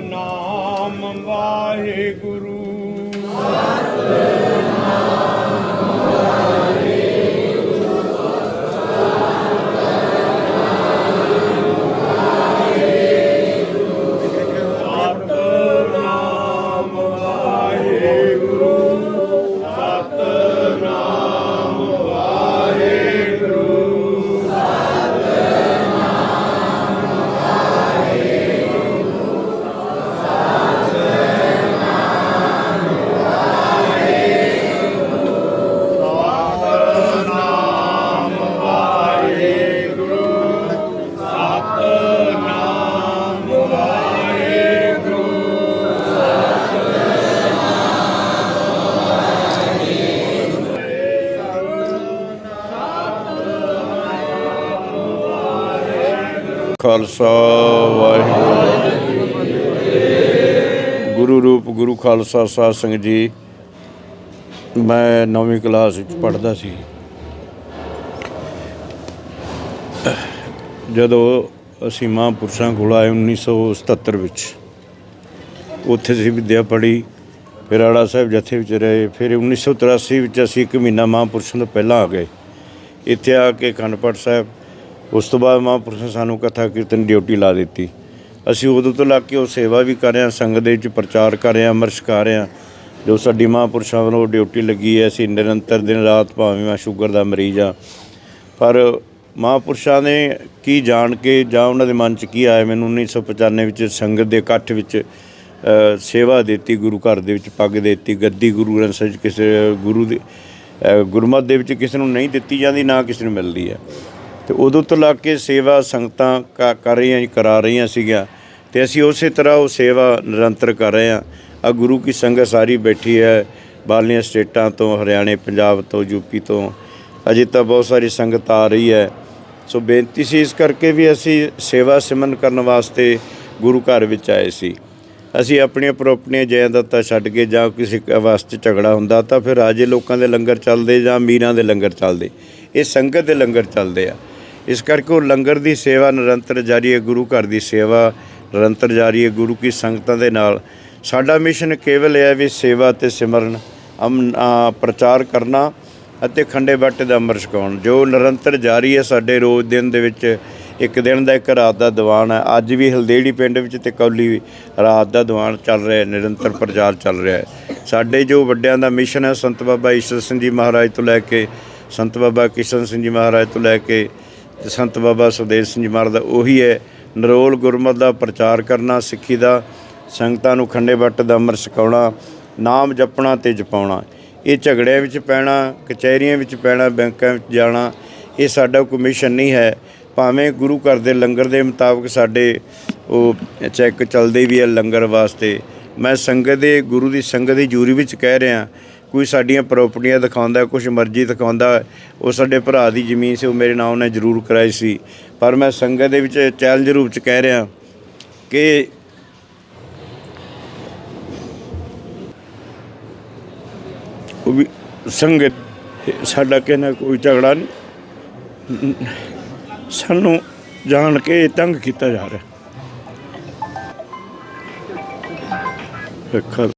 ਨਾਮ ਵਾਹਿਗੁਰੂ। ਸਤਨਾਮ ਖਾਲਸਾ ਵਾਹਿਗੁਰੂ। ਗੁਰੂ ਰੂਪ, ਗੁਰੂ ਖਾਲਸਾ, ਸਾਧ ਸੰਗਤ ਜੀ, ਮੈਂ ਨੌਵੀਂ ਕਲਾਸ ਵਿੱਚ ਪੜ੍ਹਦਾ ਸੀ। ਜਦੋਂ ਅਸੀਂ ਮਹਾਂਪੁਰਸ਼ਾਂ ਕੋਲ ਆਏ 1977 ਵਿੱਚ, ਉੱਥੇ ਅਸੀਂ ਵਿਦਿਆ ਪੜ੍ਹੀ, ਫਿਰ ਆੜਾ ਸਾਹਿਬ ਜਥੇ ਵਿੱਚ ਰਹੇ, ਫਿਰ 1983 ਵਿੱਚ ਅਸੀਂ ਇੱਕ ਮਹੀਨਾ ਮਹਾਂਪੁਰਸ਼ਾਂ ਤੋਂ ਪਹਿਲਾਂ ਆ ਗਏ। ਇੱਥੇ ਆ ਕੇ ਅਖੰਡ ਪਾਠ ਸਾਹਿਬ ਉਸ ਤੋਂ ਬਾਅਦ ਮਹਾਂਪੁਰਸ਼ ਨੇ ਸਾਨੂੰ ਕਥਾ ਕੀਰਤਨ ਡਿਊਟੀ ਲਾ ਦਿੱਤੀ। ਅਸੀਂ ਉਦੋਂ ਤੋਂ ਲੱਗ ਕੇ ਉਹ ਸੇਵਾ ਵੀ ਕਰ ਰਹੇ ਹਾਂ, ਸੰਗਤ ਦੇ ਵਿੱਚ ਪ੍ਰਚਾਰ ਕਰ ਰਹੇ ਹਾਂ, ਅਮਰ ਛਕਾ ਰਹੇ ਹਾਂ। ਜੋ ਸਾਡੀ ਮਹਾਂਪੁਰਸ਼ਾਂ ਵੱਲੋਂ ਡਿਊਟੀ ਲੱਗੀ ਹੈ, ਅਸੀਂ ਨਿਰੰਤਰ ਦਿਨ ਰਾਤ ਭਾਵੇਂ ਮੈਂ ਸ਼ੂਗਰ ਦਾ ਮਰੀਜ਼ ਆ ਪਰ ਮਹਾਂਪੁਰਸ਼ਾਂ ਨੇ ਕੀ ਜਾਣ ਕੇ ਜਾਂ ਉਹਨਾਂ ਦੇ ਮਨ 'ਚ ਕੀ ਆਇਆ, ਮੈਨੂੰ 1995 ਵਿੱਚ ਸੰਗਤ ਦੇ ਇਕੱਠ ਵਿੱਚ ਸੇਵਾ ਦਿੱਤੀ, ਗੁਰੂ ਘਰ ਦੇ ਵਿੱਚ ਪੱਗ ਦਿੱਤੀ, ਗੱਦੀ ਗੁਰੂ ਗ੍ਰੰਥ ਸਾਹਿਬ 'ਚ ਕਿਸੇ ਗੁਰੂ ਦੇ ਗੁਰਮਤ ਦੇ ਵਿੱਚ ਕਿਸੇ ਨੂੰ ਨਹੀਂ ਦਿੱਤੀ ਜਾਂਦੀ, ਨਾ ਕਿਸੇ ਨੂੰ ਮਿਲਦੀ ਹੈ। ਤੇ ਉਦੋਂ ਤੋਂ ਲੱਗ ਕੇ ਸੇਵਾ ਸੰਗਤਾਂ ਕ- ਕਰ ਰਹੀਆਂ ਕਰਾ ਰਹੀਆਂ ਸੀਗੀਆਂ। ਤੇ ਅਸੀਂ ਉਸੇ ਤਰ੍ਹਾਂ ਉਹ ਸੇਵਾ ਨਿਰੰਤਰ ਕਰ ਰਹੇ ਹਾਂ। ਆ ਗੁਰੂ ਕੀ ਸੰਗਤ ਸਾਰੀ ਬੈਠੀ ਹੈ ਬਾਹਰਲੀਆਂ ਸਟੇਟਾਂ ਤੋਂ, ਹਰਿਆਣੇ, ਪੰਜਾਬ ਤੋਂ ਯੂਪੀ ਤੋਂ। ਅਜੇ ਤਾਂ ਬਹੁਤ ਸਾਰੀ ਸੰਗਤ ਆ ਰਹੀ ਹੈ। ਸੋ ਬੇਨਤੀ ਸੀ ਇਸ ਕਰਕੇ ਵੀ ਅਸੀਂ ਸੇਵਾ ਸਿਮਰਨ ਕਰਨ ਵਾਸਤੇ ਗੁਰੂ ਘਰ ਵਿੱਚ ਆਏ ਸੀ। ਅਸੀਂ ਆਪਣੀਆਂ ਆਪਣੀਆਂ ਜਾਇਦਾਦਾਂ ਛੱਡ ਕੇ ਜਾਂ ਕਿਸੇ ਕ- ਵਾਸਤੇ ਝਗੜਾ ਹੁੰਦਾ ਤਾਂ ਫਿਰ ਰਾਜੇ ਲੋਕਾਂ ਦੇ ਲੰਗਰ ਚੱਲਦੇ ਜਾਂ ਮੀਰਾਂ ਦੇ ਲੰਗਰ ਚੱਲਦੇ। ਇਹ ਸੰਗਤ ਦੇ ਲੰਗਰ ਚੱਲਦੇ ਆ। ਇਸ ਕਰਕੇ ਉਹ ਲੰਗਰ ਦੀ ਸੇਵਾ ਨਿਰੰਤਰ ਜਾਰੀ ਹੈ, ਗੁਰੂ ਘਰ ਦੀ ਸੇਵਾ ਨਿਰੰਤਰ ਜਾਰੀ ਹੈ, ਗੁਰੂ ਕੀ ਸੰਗਤਾਂ ਦੇ ਨਾਲ। ਸਾਡਾ ਮਿਸ਼ਨ ਕੇਵਲ ਇਹ ਹੈ ਵੀ ਸੇਵਾ ਤੇ ਸਿਮਰਨ, ਅਮ ਪ੍ਰਚਾਰ ਕਰਨਾ ਅਤੇ ਖੰਡੇ ਬਾਟੇ ਦਾ ਅੰਮ੍ਰਿਤ ਛਕਾਉਣ। ਜੋ ਨਿਰੰਤਰ ਜਾਰੀ ਹੈ, ਸਾਡੇ ਰੋਜ਼ ਦਿਨ ਦੇ ਵਿੱਚ ਇੱਕ ਦਿਨ ਦਾ, ਇੱਕ ਰਾਤ ਦਾ ਦੀਵਾਨ ਹੈ। ਅੱਜ ਵੀ ਹਲਦੇੜੀ ਪਿੰਡ ਵਿੱਚ ਤੇ ਕੌਲੀ ਰਾਤ ਦਾ ਦੀਵਾਨ ਚੱਲ ਰਿਹਾ ਹੈ, ਨਿਰੰਤਰ ਪ੍ਰਚਾਰ ਚੱਲ ਰਿਹਾ ਹੈ। ਸਾਡੇ ਜੋ ਵੱਡਿਆਂ ਦਾ ਮਿਸ਼ਨ ਹੈ, ਸੰਤ ਬਾਬਾ ਈਸ਼ਰ ਸਿੰਘ ਜੀ ਮਹਾਰਾਜ ਤੋਂ ਲੈ ਕੇ, ਸੰਤ ਬਾਬਾ ਕਿਸ਼ਨ ਸਿੰਘ ਜੀ ਮਹਾਰਾਜ ਤੋਂ ਲੈ ਕੇ ਤੇ ਸੰਤ ਬਾਬਾ ਸੁਖਦੇਵ ਸਿੰਘ ਜੀ ਮਹਾਰਾਜ ਦਾ ਉਹੀ ਹੈ, ਨਰੋਲ ਗੁਰਮਤ ਦਾ ਪ੍ਰਚਾਰ ਕਰਨਾ, ਸਿੱਖੀ ਦਾ, ਸੰਗਤਾਂ ਨੂੰ ਖੰਡੇ ਵੱਟ ਦਾ ਅੰਮ੍ਰਿਤ ਛਕਾਉਣਾ ਨਾਮ ਜਪਣਾ ਤੇ ਜਪਾਉਣਾ। ਇਹ ਝਗੜਿਆਂ ਵਿੱਚ ਪੈਣਾ, ਕਚਹਿਰੀਆਂ ਵਿੱਚ ਪੈਣਾ, ਬੈਂਕਾਂ ਵਿੱਚ ਜਾਣਾ, ਇਹ ਸਾਡਾ ਕੋਈ ਮਿਸ਼ਨ ਨਹੀਂ ਹੈ। ਭਾਵੇਂ ਗੁਰੂ ਘਰ ਦੇ ਲੰਗਰ ਦੇ ਮੁਤਾਬਕ ਸਾਡੇ ਉਹ ਚੈੱਕ ਚੱਲਦੇ ਵੀ ਹੈ ਲੰਗਰ ਵਾਸਤੇ। ਮੈਂ ਸੰਗਤ ਦੇ, ਗੁਰੂ ਦੀ ਸੰਗਤ ਦੀ ਜੂਰੀ ਵਿੱਚ ਕਹਿ ਰਿਹਾ ਕੋਈ ਸਾਡੀਆਂ ਪ੍ਰਾਪਰਟੀਆਂ ਦਿਖਾਉਂਦਾ ਕੁਝ ਮਰਜ਼ੀ ਦਿਖਾਉਂਦਾ, ਉਹ ਸਾਡੇ ਭਰਾ ਦੀ ਜ਼ਮੀਨ ਸੀ, ਉਹ ਮੇਰੇ ਨਾਮ ਨੇ ਜ਼ਰੂਰ ਕਰਾਈ ਸੀ। ਪਰ ਮੈਂ ਸੰਗਤ ਦੇ ਵਿੱਚ ਚੈਲੰਜ ਰੂਪ ਚ ਕਹਿ ਰਿਹਾ ਕਿ ਉਹ ਵੀ ਸੰਗਤ, ਸਾਡਾ ਕਹਿਣਾ ਕੋਈ ਝਗੜਾ ਨਹੀਂ। ਸਾਨੂੰ ਜਾਣ ਕੇ ਤੰਗ ਕੀਤਾ ਜਾ ਰਿਹਾ। ਅੱਖਰ